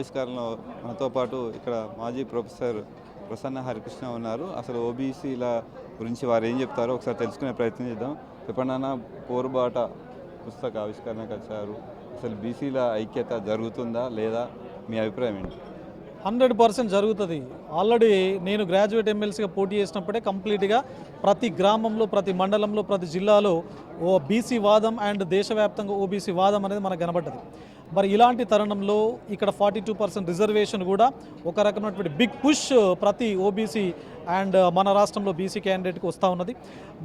ఆవిష్కరణలో మనతో పాటు ఇక్కడ మాజీ ప్రొఫెసర్ ప్రసన్న హరికృష్ణ ఉన్నారు. అసలు ఓబీసీల గురించి వారు ఏం చెప్తారో ఒకసారి తెలుసుకునే ప్రయత్నం చేద్దాం. చెప్పండి పోరుబాట పుస్తక ఆవిష్కరణకు వచ్చారు అసలు బీసీల ఐక్యత జరుగుతుందా లేదా? మీ అభిప్రాయం ఏంటి? హండ్రెడ్ పర్సెంట్ జరుగుతుంది. ఆల్రెడీ నేను గ్రాడ్యుయేట్ ఎమ్మెల్సీగా పోటీ చేసినప్పుడే కంప్లీట్గా ప్రతి గ్రామంలో ప్రతి మండలంలో ప్రతి జిల్లాలో ఓ బీసీ వాదం అండ్ దేశవ్యాప్తంగా ఓబీసీ వాదం అనేది మనకు కనబడ్డది. మరి ఇలాంటి తరుణంలో ఇక్కడ ఫార్టీ టూ పర్సెంట్ రిజర్వేషన్ కూడా ఒక రకమైనటువంటి బిగ్ పుష్ ప్రతి ఓబీసీ అండ్ మన రాష్ట్రంలో బీసీ క్యాండిడేట్కి వస్తూ ఉన్నది.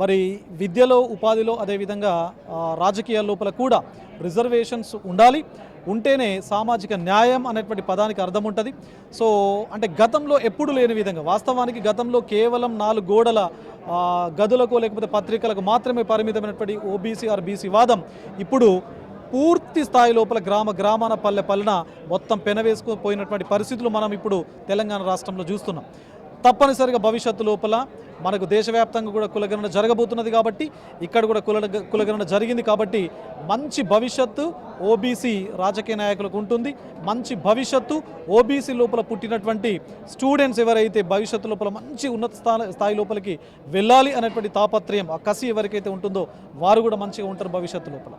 మరి విద్యలో ఉపాధిలో అదేవిధంగా రాజకీయ లోపల కూడా రిజర్వేషన్స్ ఉండాలి. ఉంటేనే సామాజిక న్యాయం అనేటువంటి పదానికి అర్థం ఉంటుంది. సో అంటే గతంలో ఎప్పుడు లేని విధంగా వాస్తవానికి గతంలో కేవలం నాలుగు గోడల గదులకు లేకపోతే పత్రికలకు మాత్రమే పరిమితమైనటువంటి ఓబీసీ ఆర్ బీసీ వాదం ఇప్పుడు పూర్తి స్థాయి లోపల గ్రామ గ్రామాన పల్లె పల్లెన మొత్తం పెనవేసుకుపోయినటువంటి పరిస్థితులు మనం ఇప్పుడు తెలంగాణ రాష్ట్రంలో చూస్తున్నాం. తప్పనిసరిగా భవిష్యత్తు లోపల మనకు దేశవ్యాప్తంగా కూడా కులగణన జరగబోతున్నది కాబట్టి ఇక్కడ కూడా కుల కులగణన జరిగింది కాబట్టి మంచి భవిష్యత్తు ఓబీసీ రాజకీయ నాయకులకు ఉంటుంది. మంచి భవిష్యత్తు ఓబీసీ లోపల పుట్టినటువంటి స్టూడెంట్స్ ఎవరైతే భవిష్యత్తు లోపల మంచి ఉన్నత స్థాయి స్థాయి లోపలికి వెళ్ళాలి అనేటువంటి తాపత్రయం ఆ కసి ఎవరికైతే ఉంటుందో వారు కూడా మంచిగా ఉంటారు భవిష్యత్తు లోపల.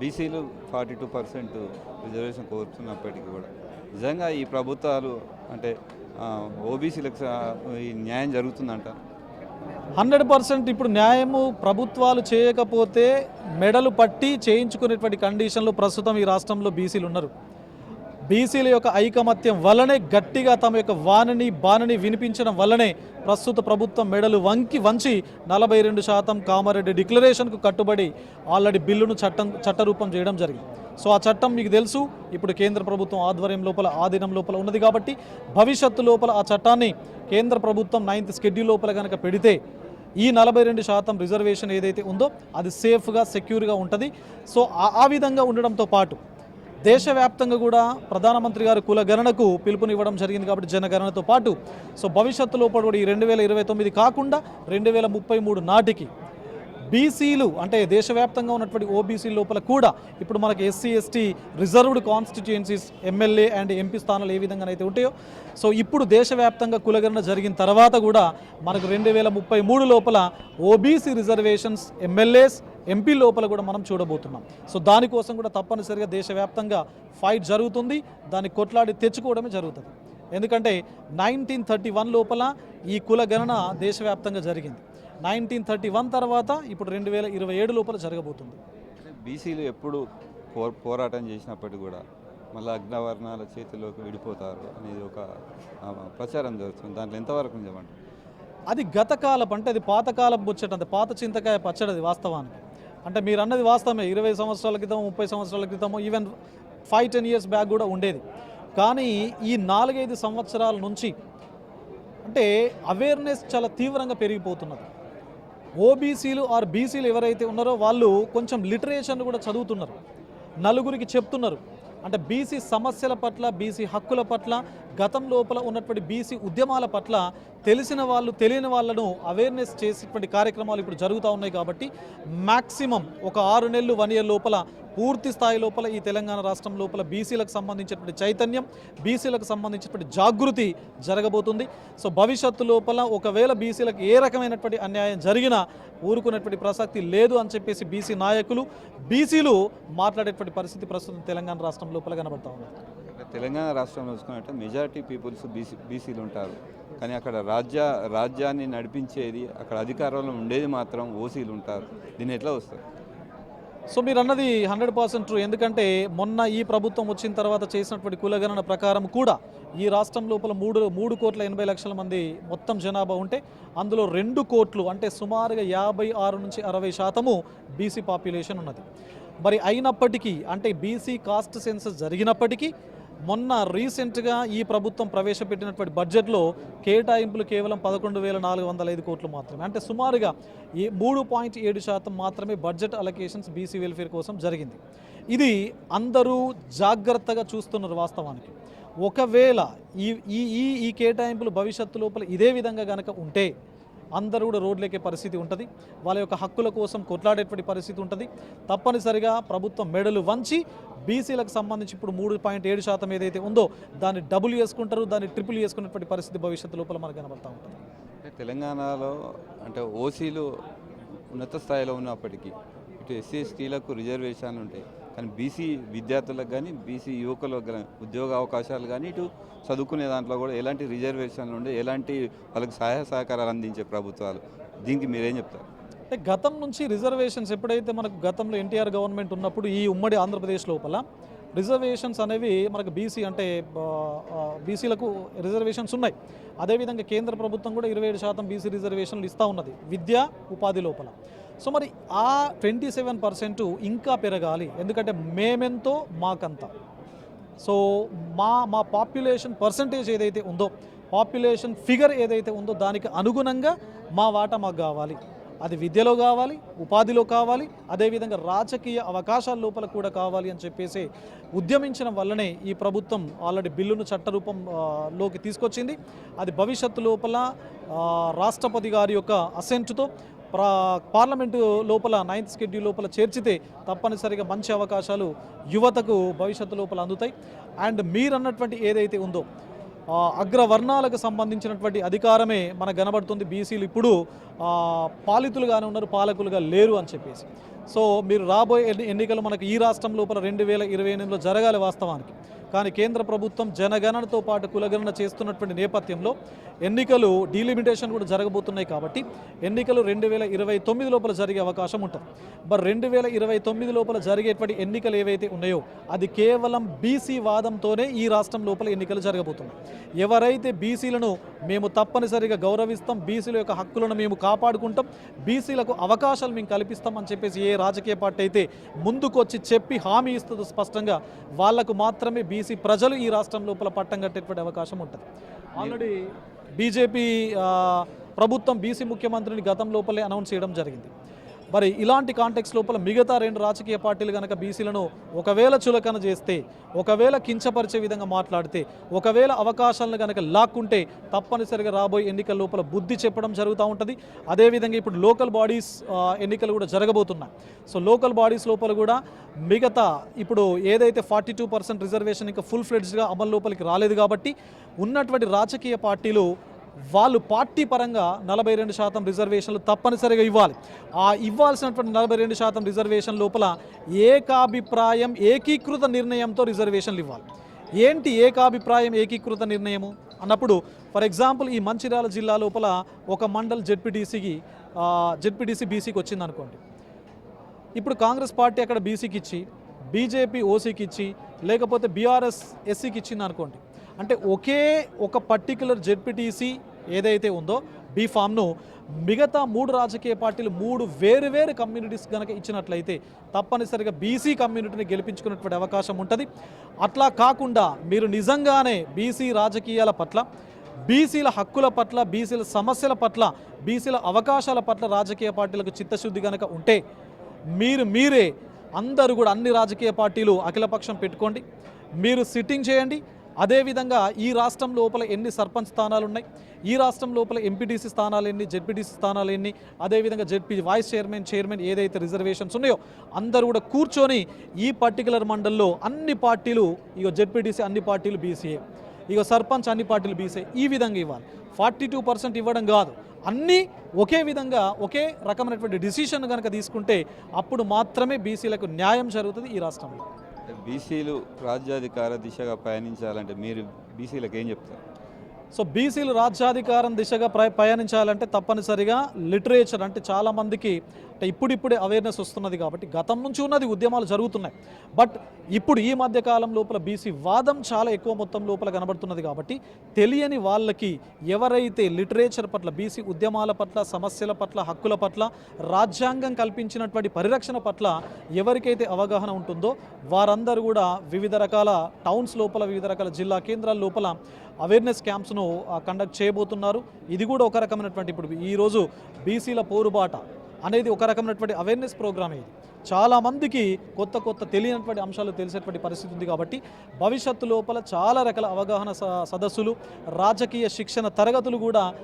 బీసీలు ఫార్టీ టూ పర్సెంట్ రిజర్వేషన్ కోరుతున్నప్పటికీ కూడా. నిజంగా ఈ ప్రభుత్వాలు అంటే ఓబీసీలకు ఈ న్యాయం జరుగుతుందంట. హండ్రెడ్ పర్సెంట్ ఇప్పుడు న్యాయము ప్రభుత్వాలు చేయకపోతే మెడలు పట్టి చేయించుకునేటువంటి కండిషన్లో ప్రస్తుతం ఈ రాష్ట్రంలో బీసీలు ఉన్నారు. బీసీల యొక్క ఐకమత్యం వల్లనే గట్టిగా తమ యొక్క వానని బాణని వినిపించడం వల్లనే ప్రస్తుత ప్రభుత్వం మెడలు వంకి వంచి నలభై రెండు శాతం కామారెడ్డి డిక్లరేషన్కు కట్టుబడి ఆల్రెడీ బిల్లును చట్టం చట్టరూపం చేయడం జరిగింది. సో ఆ చట్టం మీకు తెలుసు ఇప్పుడు కేంద్ర ప్రభుత్వం ఆధ్వర్యం లోపల ఆధీనం లోపల ఉన్నది కాబట్టి భవిష్యత్తు లోపల ఆ చట్టాన్ని కేంద్ర ప్రభుత్వం నైన్త్ షెడ్యూల్ లోపల కనుక పెడితే ఈ నలభై రెండు శాతం రిజర్వేషన్ ఏదైతే ఉందో అది సేఫ్గా సెక్యూర్గా ఉంటుంది. సో ఆ విధంగా ఉండడంతో పాటు దేశవ్యాప్తంగా కూడా ప్రధానమంత్రి గారు కుల గణనకు పిలుపునివ్వడం జరిగింది కాబట్టి జనగణనతో పాటు. సో భవిష్యత్తులో కూడా ఈ రెండు వేల ఇరవై తొమ్మిది కాకుండా రెండు వేల ముప్పై మూడు నాటికి బీసీలు అంటే దేశవ్యాప్తంగా ఉన్నటువంటి ఓబీసీ లోపల కూడా ఇప్పుడు మనకి SC ST reserved constituencies MLA and MP స్థానాలు ఏ విధంగా అయితే ఉంటాయో సో ఇప్పుడు దేశవ్యాప్తంగా కులగణన జరిగిన తర్వాత కూడా మనకు రెండు వేల ముప్పై మూడు లోపల ఓబీసీ రిజర్వేషన్స్ ఎమ్మెల్యేస్ ఎంపీ లోపల కూడా మనం చూడబోతున్నాం. సో దానికోసం కూడా తప్పనిసరిగా దేశవ్యాప్తంగా ఫైట్ జరుగుతుంది. దాన్ని కొట్లాడి తెచ్చుకోవడమే జరుగుతుంది. ఎందుకంటే నైన్టీన్ థర్టీ వన్ లోపల ఈ కుల గణన దేశవ్యాప్తంగా జరిగింది. నైన్టీన్ థర్టీ వన్ తర్వాత ఇప్పుడు రెండు వేల ఇరవై ఏడు లోపల జరగబోతుంది. బీసీలు ఎప్పుడు పో పోరాటం చేసినప్పటికీ కూడా మళ్ళీ అగ్నవర్ణాల చేతిలోకి విడిపోతారు అనేది ఒక ప్రచారం జరుగుతుంది. దాంట్లో ఎంతవరకు నిజమంట అది గతకాలపు అంటే అది పాతకాలం ముచ్చట అంటే పాత చింతకాయ పచ్చడి అది వాస్తవానికి. అంటే మీరు అన్నది వాస్తవమే ఇరవై సంవత్సరాల క్రితం ముప్పై సంవత్సరాల క్రితం even five ten years back కూడా ఉండేది. కానీ ఈ నాలుగైదు సంవత్సరాల నుంచి అంటే అవేర్నెస్ చాలా తీవ్రంగా పెరిగిపోతున్నది. ఓబీసీలు ఆర్ బీసీలు ఎవరైతే ఉన్నారో వాళ్ళు కొంచెం లిటరేచర్ను కూడా చదువుతున్నారు. నలుగురికి చెప్తున్నారు. అంటే బీసీ సమస్యల పట్ల బీసీ హక్కుల పట్ల గతం లోపల ఉన్నటువంటి బీసీ ఉద్యమాల పట్ల తెలిసిన వాళ్ళు తెలియని వాళ్ళను అవేర్నెస్ చేసేటువంటి కార్యక్రమాలు ఇప్పుడు జరుగుతూ ఉన్నాయి కాబట్టి మ్యాక్సిమం ఒక ఆరు నెలలు వన్ ఇయర్ లోపల పూర్తి స్థాయి లోపల ఈ తెలంగాణ రాష్ట్రం లోపల బీసీలకు సంబంధించినటువంటి చైతన్యం బీసీలకు సంబంధించినటువంటి జాగృతి జరగబోతుంది. సో భవిష్యత్తు లోపల ఒకవేళ బీసీలకు ఏ రకమైనటువంటి అన్యాయం జరిగినా ఊరుకునేటువంటి ప్రసక్తి లేదు అని చెప్పేసి బీసీ నాయకులు బీసీలు మాట్లాడేటువంటి పరిస్థితి ప్రస్తుతం తెలంగాణ రాష్ట్రం లోపల కనబడతా ఉంది తెలంగాణ రాష్ట్రంలో చూసుకున్నట్టు మెజారిటీ పీపుల్స్ బీసీ బీసీలు ఉంటారు. కానీ అక్కడ రాజ్య రాజ్యాన్ని నడిపించేది అక్కడ అధికారంలో ఉండేది మాత్రం ఓసీలు ఉంటారు. దీన్ని ఎట్లా వస్తారు సో మీరు అన్నది హండ్రెడ్ పర్సెంట్ ట్రూ. ఎందుకంటే మొన్న ఈ ప్రభుత్వం వచ్చిన తర్వాత చేసినటువంటి కులగణన ప్రకారం కూడా ఈ రాష్ట్రం లోపల మూడు మూడు కోట్ల ఎనభై లక్షల మంది మొత్తం జనాభా ఉంటే అందులో రెండు కోట్లు అంటే సుమారుగా యాభై ఆరు నుంచి అరవై శాతము బీసీ పాపులేషన్ ఉన్నది. మరి అయినప్పటికీ అంటే బీసీ కాస్ట్ సెన్సస్ జరిగినప్పటికీ మొన్న రీసెంట్గా ఈ ప్రభుత్వం ప్రవేశపెట్టినటువంటి బడ్జెట్లో కేటాయింపులు కేవలం పదకొండు వేల నాలుగు వందల ఐదు కోట్లు మాత్రమే. అంటే సుమారుగా ఈ మూడు పాయింట్ ఏడు శాతం మాత్రమే బడ్జెట్ అలొకేషన్స్ బీసీ వెల్ఫేర్ కోసం జరిగింది. ఇది అందరూ జాగ్రత్తగా చూస్తున్నారు వాస్తవానికి. ఒకవేళ ఈ ఈ ఈ ఈ కేటాయింపులు భవిష్యత్తు లోపల ఇదే విధంగా కనుక ఉంటే అందరూ కూడా రోడ్లెక్కే పరిస్థితి ఉంటుంది. వాళ్ళ యొక్క హక్కుల కోసం కొట్లాడేటువంటి పరిస్థితి ఉంటుంది. తప్పనిసరిగా ప్రభుత్వం మెడలు వంచి బీసీలకు సంబంధించి ఇప్పుడు మూడు పాయింట్ ఏడు శాతం ఏదైతే ఉందో దాన్ని డబుల్ చేసుకుంటారు దాన్ని ట్రిపుల్ చేసుకునేటువంటి పరిస్థితి భవిష్యత్తు లోపల మనకు కనబడతా ఉంటుంది. తెలంగాణలో అంటే ఓసీలు ఉన్నత స్థాయిలో ఉన్నప్పటికీ ఇటు ఎస్సీ ఎస్టీలకు రిజర్వేషన్లు ఉంటాయి. కానీ బీసీ విద్యార్థులకు కానీ బీసీ యువకులకు కానీ ఉద్యోగ అవకాశాలు కానీ ఇటు చదువుకునే దాంట్లో కూడా ఎలాంటి రిజర్వేషన్లు ఉండే ఎలాంటి వాళ్ళకి సహాయ సహకారాలు అందించే ప్రభుత్వాలు. దీనికి మీరేం చెప్తారు? అంటే గతం నుంచి రిజర్వేషన్స్ ఎప్పుడైతే మనకు గతంలో ఎన్టీఆర్ గవర్నమెంట్ ఉన్నప్పుడు ఈ ఉమ్మడి ఆంధ్రప్రదేశ్ లోపల రిజర్వేషన్స్ అనేవి మనకు బీసీ అంటే బీసీలకు రిజర్వేషన్స్ ఉన్నాయి. అదేవిధంగా కేంద్ర ప్రభుత్వం కూడా ఇరవై ఏడు శాతం బీసీ రిజర్వేషన్లు ఇస్తూ ఉన్నది. విద్య ఉపాధి లోపల. సో మరి ఆ ట్వంటీ సెవెన్ పర్సెంట్ ఇంకా పెరగాలి. ఎందుకంటే మేమెంతో మాకంత. సో మా మా పాపులేషన్ పర్సంటేజ్ ఏదైతే ఉందో పాపులేషన్ ఫిగర్ ఏదైతే ఉందో దానికి అనుగుణంగా మా వాటా మాకు కావాలి. అది విద్యలో కావాలి ఉపాధిలో కావాలి అదేవిధంగా రాజకీయ అవకాశాల లోపల కూడా కావాలి అని చెప్పేసి ఉద్యమించడం వల్లనే ఈ ప్రభుత్వం ఆల్రెడీ బిల్లును చట్టరూపం లోకి తీసుకొచ్చింది. అది భవిష్యత్తు లోపల రాష్ట్రపతి గారి యొక్క అసెంట్తో పార్లమెంటు లోపల నైన్త్ షెడ్యూల్ లోపల చేర్చితే తప్పనిసరిగా మంచి అవకాశాలు యువతకు భవిష్యత్తు లోపల అందుతాయి. అండ్ మీరు అన్నటువంటి ఏదైతే ఉందో అగ్రవర్ణాలకు సంబంధించినటువంటి అధికారమే మనకు కనబడుతుంది బీసీలు ఇప్పుడు పాలితులుగానే ఉన్నారు పాలకులుగా లేరు అని చెప్పేసి. సో మీరు రాబోయే ఎన్నికలు మనకు ఈ రాష్ట్రం లోపల రెండు వేల ఇరవై ఎనిమిదిలో జరగాలి వాస్తవానికి. కానీ కేంద్ర ప్రభుత్వం జనగణనతో పాటు కులగణన చేస్తున్నటువంటి నేపథ్యంలో ఎన్నికలు డీలిమిటేషన్ కూడా జరగబోతున్నాయి కాబట్టి ఎన్నికలు రెండు వేల ఇరవై తొమ్మిది లోపల జరిగే అవకాశం ఉంటుంది. మరి రెండు వేల ఇరవై తొమ్మిది లోపల జరిగేటువంటి ఎన్నికలు ఏవైతే ఉన్నాయో అది కేవలం బీసీ వాదంతోనే ఈ రాష్ట్రం లోపల ఎన్నికలు జరగబోతున్నాయి. ఎవరైతే బీసీలను మేము తప్పనిసరిగా గౌరవిస్తాం బీసీల యొక్క హక్కులను మేము కాపాడుకుంటాం బీసీలకు అవకాశాలు మేము కల్పిస్తాం అని చెప్పేసి ఏ రాజకీయ పార్టీ అయితే ముందుకొచ్చి చెప్పి హామీ ఇస్తుందో స్పష్టంగా వాళ్ళకు మాత్రమే బీసీ ప్రజలు ఈ రాష్ట్రం లోపల పట్టం కట్టేటువంటి అవకాశం ఉంటుంది. ఆల్రెడీ బీజేపీ ప్రభుత్వం బీసీ ముఖ్యమంత్రిని గతం లోపలే అనౌన్స్ చేయడం జరిగింది. మరి ఇలాంటి కాంటెక్స్ లోపల మిగతా రెండు రాజకీయ పార్టీలు కనుక బీసీలను ఒకవేళ చులకన చేస్తే ఒకవేళ కించపరిచే విధంగా మాట్లాడితే ఒకవేళ అవకాశాలను కనుక లాక్కుంటే తప్పనిసరిగా రాబోయే ఎన్నికల లోపల బుద్ధి చెప్పడం జరుగుతూ ఉంటుంది. అదేవిధంగా ఇప్పుడు లోకల్ బాడీస్ ఎన్నికలు కూడా జరగబోతున్నాయి. సో లోకల్ బాడీస్ లోపల కూడా మిగతా ఇప్పుడు ఏదైతే ఫార్టీ టూ పర్సెంట్ రిజర్వేషన్ ఇంకా ఫుల్ ఫ్లెడ్జ్గా అమలు లోపలికి రాలేదు కాబట్టి ఉన్నటువంటి రాజకీయ పార్టీలు వాళ్ళు పార్టీ పరంగా నలభై రెండు శాతం రిజర్వేషన్లు తప్పనిసరిగా ఇవ్వాలి. ఆ ఇవ్వాల్సినటువంటి నలభై రెండు శాతం రిజర్వేషన్ లోపల ఏకాభిప్రాయం ఏకీకృత నిర్ణయంతో రిజర్వేషన్లు ఇవ్వాలి. ఏంటి ఏకాభిప్రాయం ఏకీకృత నిర్ణయము? అన్నప్పుడు ఫర్ ఎగ్జాంపుల్ ఈ మంచిర్యాల జిల్లా లోపల ఒక మండల్ జెడ్పీటీసీకి జెడ్పీటీసీ బీసీకి వచ్చింది అనుకోండి ఇప్పుడు కాంగ్రెస్ పార్టీ అక్కడ బీసీకి ఇచ్చి బీజేపీ ఓసీకి ఇచ్చి లేకపోతే బీఆర్ఎస్ ఎస్సీకి ఇచ్చింది అనుకోండి అంటే ఒకే ఒక పర్టికులర్ జెడ్పీటీసీ ఏదైతే ఉందో బీ ఫామ్ను మిగతా మూడు రాజకీయ పార్టీలు మూడు వేరు వేరు కమ్యూనిటీస్ కనుక ఇచ్చినట్లయితే తప్పనిసరిగా బీసీ కమ్యూనిటీని గెలిపించుకున్నటువంటి అవకాశం ఉంటుంది. అట్లా కాకుండా మీరు నిజంగానే బీసీ రాజకీయాల పట్ల బీసీల హక్కుల పట్ల బీసీల సమస్యల పట్ల బీసీల అవకాశాల పట్ల రాజకీయ పార్టీలకు చిత్తశుద్ధి కనుక ఉంటే మీరు మీరే అందరూ కూడా అన్ని రాజకీయ పార్టీలు అఖిలపక్షం పెట్టుకోండి. మీరు సిట్టింగ్ చేయండి. అదేవిధంగా ఈ రాష్ట్రం లోపల ఎన్ని సర్పంచ్ స్థానాలు ఉన్నాయి ఈ రాష్ట్రం లోపల ఎంపీటీసీ స్థానాలు ఎన్ని? జెడ్పీటీసీ స్థానాలు ఎన్ని? అదేవిధంగా జెడ్పీ వైస్ చైర్మన్ చైర్మన్ ఏదైతే రిజర్వేషన్స్ ఉన్నాయో అందరూ కూడా కూర్చొని ఈ పర్టికులర్ మండల్లో అన్ని పార్టీలు ఇక జెడ్పీటీసీ అన్ని పార్టీలు బీసీఏ ఇక సర్పంచ్ అన్ని పార్టీలు బీసీఏ ఈ విధంగా ఇవ్వాలి. ఫార్టీ టూ పర్సెంట్ ఇవ్వడం కాదు. అన్నీ ఒకే విధంగా ఒకే రకమైనటువంటి డిసిషన్ కనుక తీసుకుంటే అప్పుడు మాత్రమే బీసీలకు న్యాయం జరుగుతుంది ఈ రాష్ట్రంలో. బీసీలు రాజ్యాధికార దిశగా పయనించాలంటే మీరు బీసీలకు ఏం చెప్తారు? సో బీసీలు రాజ్యాధికారం దిశగా ప్ర పయనించాలంటే తప్పనిసరిగా లిటరేచర్ అంటే చాలామందికి అంటే ఇప్పుడిప్పుడే అవేర్నెస్ వస్తున్నది కాబట్టి గతం నుంచి ఉన్నది ఉద్యమాలు జరుగుతున్నాయి. బట్ ఇప్పుడు ఈ మధ్య కాలం లోపల బీసీ వాదం చాలా ఎక్కువ మొత్తం లోపల కనబడుతున్నది కాబట్టి తెలియని వాళ్ళకి ఎవరైతే లిటరేచర్ పట్ల బీసీ ఉద్యమాల పట్ల సమస్యల పట్ల హక్కుల పట్ల రాజ్యాంగం కల్పించినటువంటి పరిరక్షణ పట్ల ఎవరికైతే అవగాహన ఉంటుందో వారందరూ కూడా వివిధ రకాల టౌన్స్ లోపల వివిధ రకాల జిల్లా కేంద్రాల లోపల అవేర్నెస్ క్యాంప్స్ను కండక్ట్ చేయబోతున్నారు. ఇది కూడా ఒక రకమైనటువంటి ఇప్పుడు ఈరోజు బీసీల పోరుబాట అనేది ఒక రకమైనటువంటి అవేర్నెస్ ప్రోగ్రామ్ ఇది. చాలామందికి కొత్త కొత్త తెలియనటువంటి అంశాలు తెలిసేటువంటి పరిస్థితి ఉంది కాబట్టి భవిష్యత్తు లోపల చాలా రకాల అవగాహన స- సదస్సులు రాజకీయ శిక్షణ తరగతులు కూడా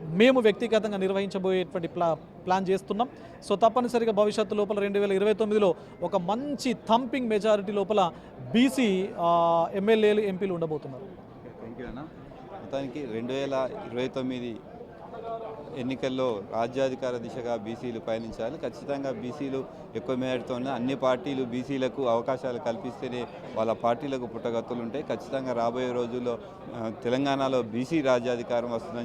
మేము వ్యక్తిగతంగా నిర్వహించబోయేటువంటి ప్లా ప్లాన్ చేస్తున్నాం. సో తప్పనిసరిగా భవిష్యత్తు లోపల రెండు వేల ఇరవై తొమ్మిదిలో ఒక మంచి థంపింగ్ మెజారిటీ లోపల బీసీ ఎమ్మెల్యేలు ఎంపీలు ఉండబోతున్నారు. థ్యాంక్ యూ అన్న మొత్తానికి రెండు వేల ఇరవై తొమ్మిది ఎన్నికల్లో రాజ్యాధికార దిశగా బీసీలు పయనించాలి. ఖచ్చితంగా బీసీలు ఎక్కువ మేరతోనే అన్ని పార్టీలు బీసీలకు అవకాశాలు కల్పిస్తేనే వాళ్ళ పార్టీలకు పుట్టగత్తులు ఉంటాయి. ఖచ్చితంగా రాబోయే రోజుల్లో తెలంగాణలో బీసీ రాజ్యాధికారం వస్తుందని